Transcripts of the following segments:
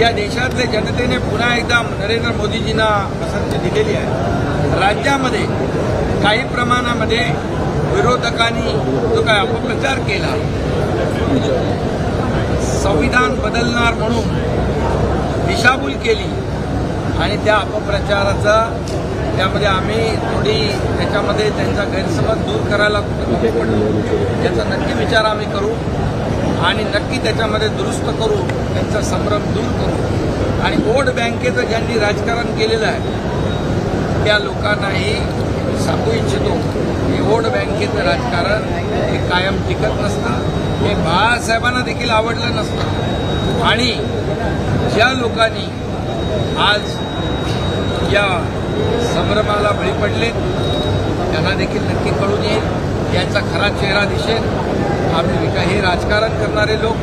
या देशातल्या जनतेने पुन्हा एकदा नरेंद्र मोदीजींना पसंती दिलेली आहे. राज्यामध्ये काही प्रमाणामध्ये विरोधकांनी जो काय अपप्रचार केला संविधान बदलणार म्हणून दिशाभूल केली आणि त्या अपप्रचाराचा त्यामध्ये आम्ही थोडी त्याच्यामध्ये त्यांचा गैरसमज दूर करायला कमी पडलो याचा नक्की विचार आम्ही करू आणि नक्की त्याच्यामध्ये दुरुस्त करू त्यांचा संभ्रम दूर करू. आणि वोट बँकेचं ज्यांनी राजकारण केलेलं आहे त्या लोकांनाही सांगू इच्छितो की वोट बँकेचं राजकारण हे कायम टिकत नसतं. हे बाळासाहेबांना देखील आवडलं नसतं. आणि ज्या लोकांनी आज या संभ्रमाला बळी पडले त्यांना देखील नक्की कळून येईल. यांचा खरा चेहरा दिसेल. आम्ही हे राजकारण करणारे लोक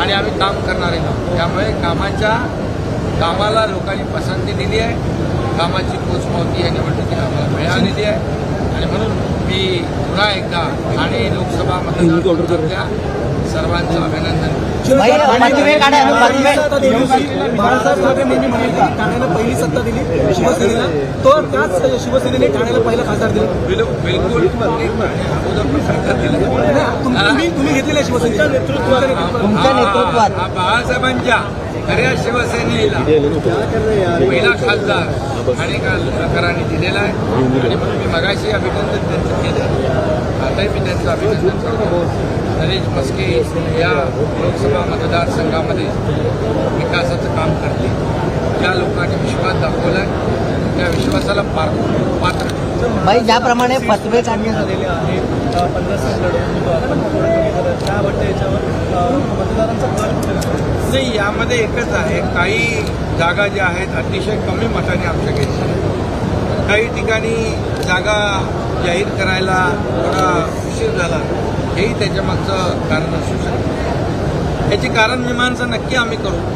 आणि आम्ही काम करणारे लोक त्यामुळे कामाच्या कामाला लोकांनी पसंती दिली आहे कामाची पोचपावती या निवडणुकीत आम्हाला मिळालेली आहे आणि म्हणून मी पुन्हा एकदा ठाणे लोकसभा मतदारसंघातल्या सर्वांचं अभिनंदन. बाळासाहेब ठाकरेंनी म्हटलं की ठाण्याला पहिली सत्ता दिली शिवसेनेला तो त्याच शिवसेनेने ठाण्याला पहिलं खासदार दिलं बिल- बिलकुल अगोदर पण दिलं. तुम- तुम्ही तुम्ही घेतलेलं आहे शिवसेनेच्या नेतृत्वात. तुमच्या नेतृत्वात. बाळासाहेबांच्या खऱ्या शिवसेनेला पहिला खासदार आणि प्रकाराने दिलेला आहे. आणि म्हणून मी मगाशी अभिनंदन त्यांचं केलं. आताही मी त्यांचं अभिनंदन करतो. नरेश मस्के या लोकसभा मतदारसंघामध्ये विकासाचं काम करतील. ज्या लोकांनी विश्वास दाखवला त्या विश्वासाला पात्र भाई ज्याप्रमाणे फतवे आले झालेले आहे पंधरा लढवून आपण. थोडं कमी करत त्याबद्दल याच्यावर अ, मतदारांचा कल कुठे दिसतो? नाही यामध्ये एकच आहे. काही जागा ज्या आहेत अतिशय कमी मताने आमच्या घेतल्या काही ठिकाणी जागा जाहीर करायला थोडा उशीर झाला हेही त्याच्या मागचं कारण असू शकतं. याची कारण मीमांसा नक्की आम्ही करू.